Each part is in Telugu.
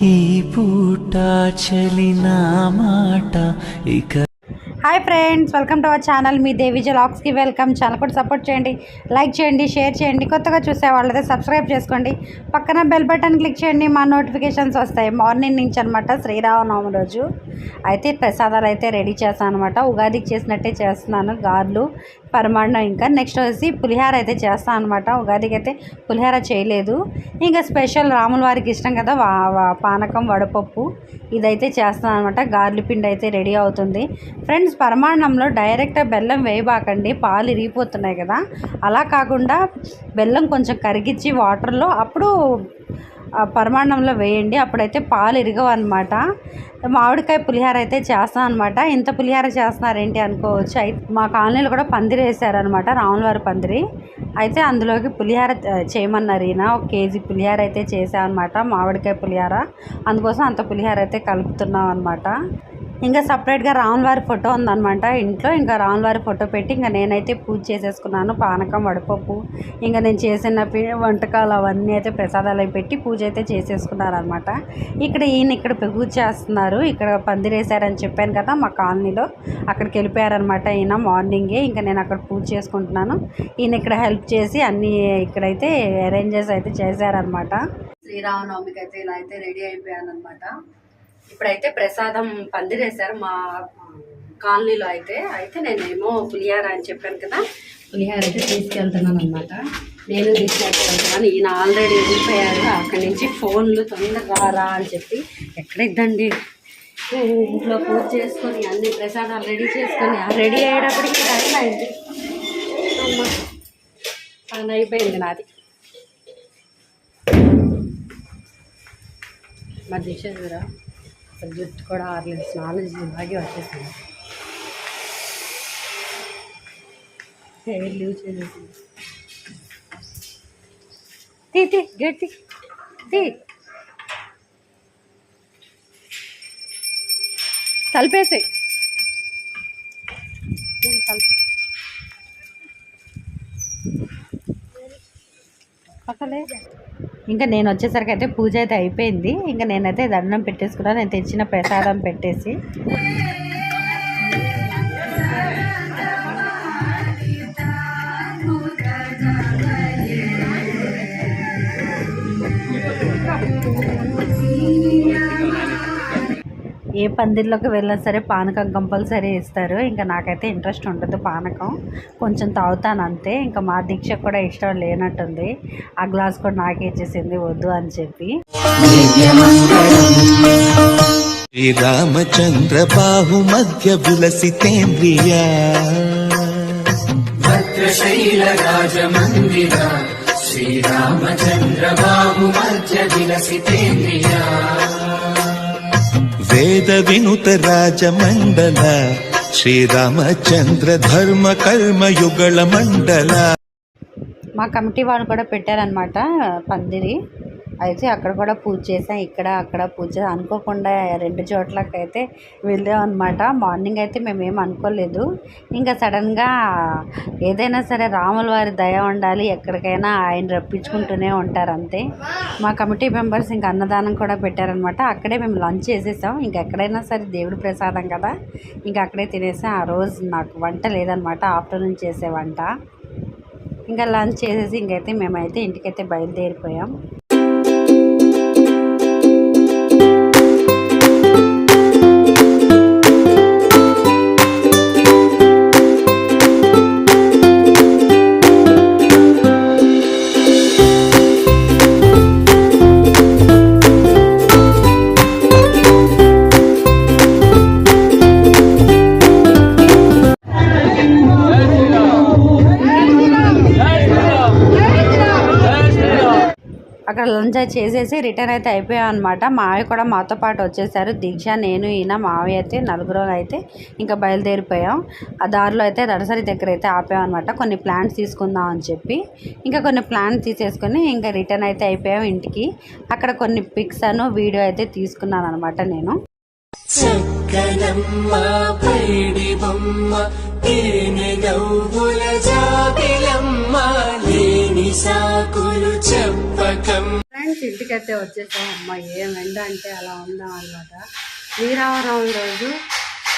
ఈ పూట చలిన మాట ఇక hi friends welcome to our channel. మీ దేవిజ లాక్స్కి వెల్కమ్. ఛానల్ కూడా సపోర్ట్ చేయండి లైక్ చేయండి షేర్ చేయండి. కొత్తగా చూసే వాళ్ళైతే సబ్స్క్రైబ్ చేసుకోండి. పక్కన బెల్ బటన్ క్లిక్ చేయండి మా నోటిఫికేషన్స్ వస్తాయి. మార్నింగ్ నుంచి అనమాట శ్రీరామనవమి రోజు. అయితే ప్రసాదాలు అయితే రెడీ చేస్తాను అనమాట ఉగాదికి చేసినట్టే చేస్తున్నాను గార్లు పరమాన్నం ఇంకా. నెక్స్ట్ వచ్చి పులిహార అయితే చేస్తాను అనమాట ఉగాదికి అయితే పులిహార చేయలేదు. ఇంకా స్పెషల్ రాముల వారికి ఇష్టం కదా పానకం వడపప్పు. ఇదైతే చేస్తాను అనమాట గార్లు పిండి అయితే రెడీ అవుతుంది. ఫ్రెండ్స్ పరమాన్నంలో డైరెక్ట్ బెల్లం వేయబాకండి. పాలు ఇరిగిపోతున్నాయి కదా. అలా కాకుండా బెల్లం కొంచెం కరిగించి వాటర్లో అప్పుడు పరమాణంలో వేయండి. అప్పుడైతే పాలు ఇరగవు అనమాట మామిడికాయ పులిహార అయితే చేస్తాం అనమాట ఇంత పులిహార చేస్తున్నారేంటి అనుకోవచ్చు. అయితే మా కాలనీలో కూడా పందిరి వేసారనమాట రాములవారి పందిరి. అయితే అందులోకి పులిహార చేయమన్నారు ఈయన. ఒక కేజీ పులిహార అయితే చేసామన్నమాట మామిడికాయ పులిహార. అందుకోసం అంత పులిహార అయితే కలుపుతున్నాం అనమాట ఇంకా సపరేట్గా రాములవారి ఫోటో ఉందన్నమాట. ఇంట్లో ఇంకా రాములవారి ఫోటో పెట్టి ఇంకా నేనైతే పూజ చేసేసుకున్నాను. పానకం వడపప్పు ఇంకా నేను చేసిన వంటకాలు అవన్నీ అయితే ప్రసాదాలు పెట్టి పూజ అయితే చేసేసుకున్నారు అనమాట ఇక్కడ ఈయన ఇక్కడ పూజ చేస్తున్నారు. ఇక్కడ పందిరేశారని చెప్పాను కదా మా కాలనీలో. అక్కడికి వెళ్ళిపోయారనమాట ఈయన మార్నింగే. ఇంకా నేను అక్కడ పూజ చేసుకుంటున్నాను. ఈయన ఇక్కడ హెల్ప్ చేసి అన్నీ ఇక్కడైతే అరేంజెస్ అయితే చేశారనమాట శ్రీరామనవమికి అయితే ఇలా అయితే రెడీ అయిపోయాను అనమాట ఇప్పుడైతే ప్రసాదం పందిరేశారు మా కాలనీలో అయితే. అయితే నేనేమో పులిహార అని చెప్పాను కదా. పులిహార అయితే తీసుకెళ్తున్నాను అనమాట నేను తీసుకెళ్తున్నాను. ఈయన ఆల్రెడీ వెళ్ళిపోయారు. అక్కడి నుంచి ఫోన్లు తొందరగా రా అని చెప్పి ఎక్కడిద్దండి? ఇంట్లో పూజ చేసుకొని అన్ని ప్రసాదాలు రెడీ చేసుకొని రెడీ అయ్యేటప్పటికి టైం అయింది అమ్మ పని అయిపోయింది నాది. మా దిశ అసలు జుట్టు కూడా ఆరలేదు స్నానం చేసి బాగా వచ్చేసింది. హెయిర్ లీవ్ చేసేసింది తీ తీ గేట్ తీ తీ. తలిపేసి తలుపు పక్కలే ఇంకా నేను వచ్చేసరికి అయితే పూజ అయితే అయిపోయింది. ఇంకా నేనైతే దండం పెట్టేసుకున్నాను నేను తెచ్చిన ప్రసాదం పెట్టేసి. ఏ పందిర్లోకి వెళ్ళినా సరే పానకం కంపల్సరీ ఇస్తారు. ఇంకా నాకైతే ఇంట్రెస్ట్ ఉండదు పానకం. కొంచెం తాగుతాను అంతే. ఇంకా మా దీక్ష కూడా ఇష్టం లేనట్టుంది. ఆ గ్లాస్ కూడా నాకే ఇచ్చేసింది వద్దు అని చెప్పి. శ్రీరామచంద్ర బాహు మధ్య విలసితేంద్రియా శ్రీరామచంద్రబాబు మధ్య విలసితేంద్రియా వేద వినుత రాజమండల శ్రీరామచంద్ర ధర్మ కర్మ యుగళ మండల మా కమిటీ వాళ్ళు కూడా పెట్టారనమాట పందిరి. అయితే అక్కడ కూడా పూజ చేసాం ఇక్కడ అక్కడ పూజ అనుకోకుండా రెండు చోట్లకైతే వెళ్ళాం అనమాట మార్నింగ్ అయితే మేము అనుకోలేదు. ఇంకా సడన్గా ఏదైనా సరే రాముల వారి దయ ఉండాలి ఎక్కడికైనా ఆయన రప్పించుకుంటూనే ఉంటారు అంతే. మా కమిటీ మెంబర్స్ ఇంకా అన్నదానం కూడా పెట్టారనమాట అక్కడే మేము లంచ్ చేసేసాం. ఇంకా ఎక్కడైనా సరే దేవుడి ప్రసాదం కదా. ఇంకా అక్కడే తినేసాం. ఆ రోజు నాకు వంట లేదనమాట ఆఫ్టర్నూన్ చేసే వంట. ఇంకా లంచ్ చేసేసి ఇంకైతే మేమైతే ఇంటికైతే బయలుదేరిపోయాం. ఎంజాయ్ చేసేసి రిటర్న్ అయితే అయిపోయాం అనమాట మావి కూడా మాతో పాటు వచ్చేసారు. దీక్ష నేను ఈయన మావి అయితే నలుగురు అయితే ఇంకా బయలుదేరిపోయాం. ఆ దారిలో అయితే నర్సరీ దగ్గర అయితే ఆపాం అనమాట కొన్ని ప్లాంట్స్ తీసుకుందాం అని చెప్పి ఇంకా కొన్ని ప్లాంట్స్ తీసేసుకొని ఇంకా రిటర్న్ అయితే అయిపోయాం ఇంటికి. అక్కడ కొన్ని పిక్స్ అను వీడియో అయితే తీసుకున్నాను అనమాట నేను. పైడి బొమ్మ తేనె నవ్వుల జాబిలమ్మ లేని సాకులు చెప్పకం ఫ్రెండ్స్ ఇంటికైతే వచ్చేసాం. అమ్మ ఏం ఎండ అంటే అలా ఉందాం అనమాట శ్రీరామనవమి రోజు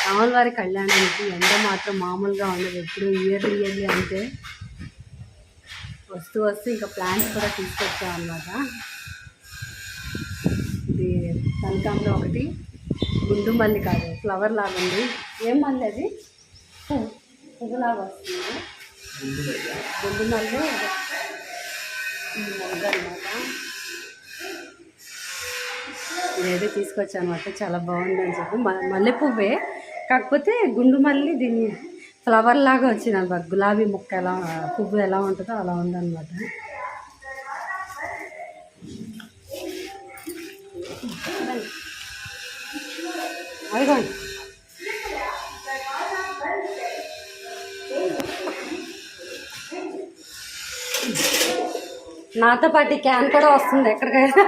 రాములవారి కళ్యాణానికి ఎండ మాత్రం మామూలుగా ఉండదు. ఎప్పుడు ఇయర్లీ ఇయర్లీ అంతే వస్తూ వస్తూ ఇంకా ప్లాంట్స్ కూడా తీసుకొచ్చాం అనమాట ఇది కనకాంబరం ఒకటి గుండు మల్లి కాదు ఫ్లవర్ లాగా ఉంది. ఏం మల్లి అది? పువ్వులాగా వస్తుంది. గుండు మల్లి అనమాట ఇదేదో తీసుకొచ్చాను అనమాట చాలా బాగుందని చెప్పి. మల్లె పువ్వే కాకపోతే గుండు మల్లి దీన్ని ఫ్లవర్ లాగా వచ్చింది అనమాట. గులాబీ ముక్క ఎలా పువ్వు ఎలా ఉంటుందో అలా ఉందన్నమాట. అదిగోండి. నాతో పాటు క్యాన్ కూడా వస్తుంది ఎక్కడికైనా.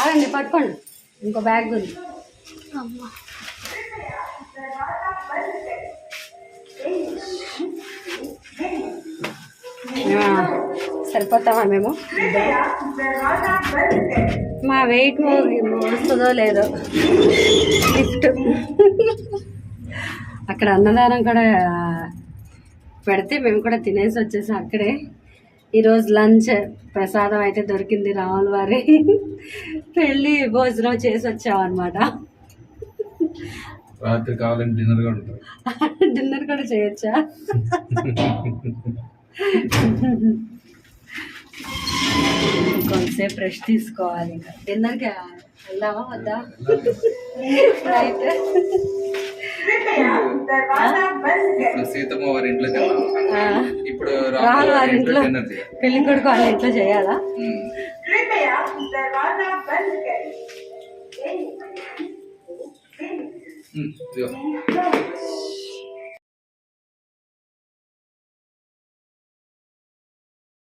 ఆగండి పట్టుకోండి. ఇంకో బ్యాగ్ ఉంది. సరిపోతామా మేము? మా వెయిట్ వస్తుందో లేదో? లిఫ్ట్ అక్కడ అన్నదానం కూడా పెడితే మేము కూడా తినేసి వచ్చేసాం అక్కడే. ఈరోజు లంచ్ ప్రసాదం అయితే దొరికింది రాముల వారి. పెళ్ళి భోజనం చేసి వచ్చాం అనమాట రాత్రి కావాలంటే డిన్నర్ కూడా ఉంటుంది డిన్నర్ కూడా చేయొచ్చా? కొంతసేపు రెస్ట్ తీసుకోవాలి ఇంకా. డిన్నర్కి వెళ్దామా వద్దా నైట్ ఇప్పుడు సీతమ్మ వారి ఇంట్లో ఇప్పుడు వారి పెళ్ళి కొడుకు వాళ్ళ ఇంట్లో చేయాలా.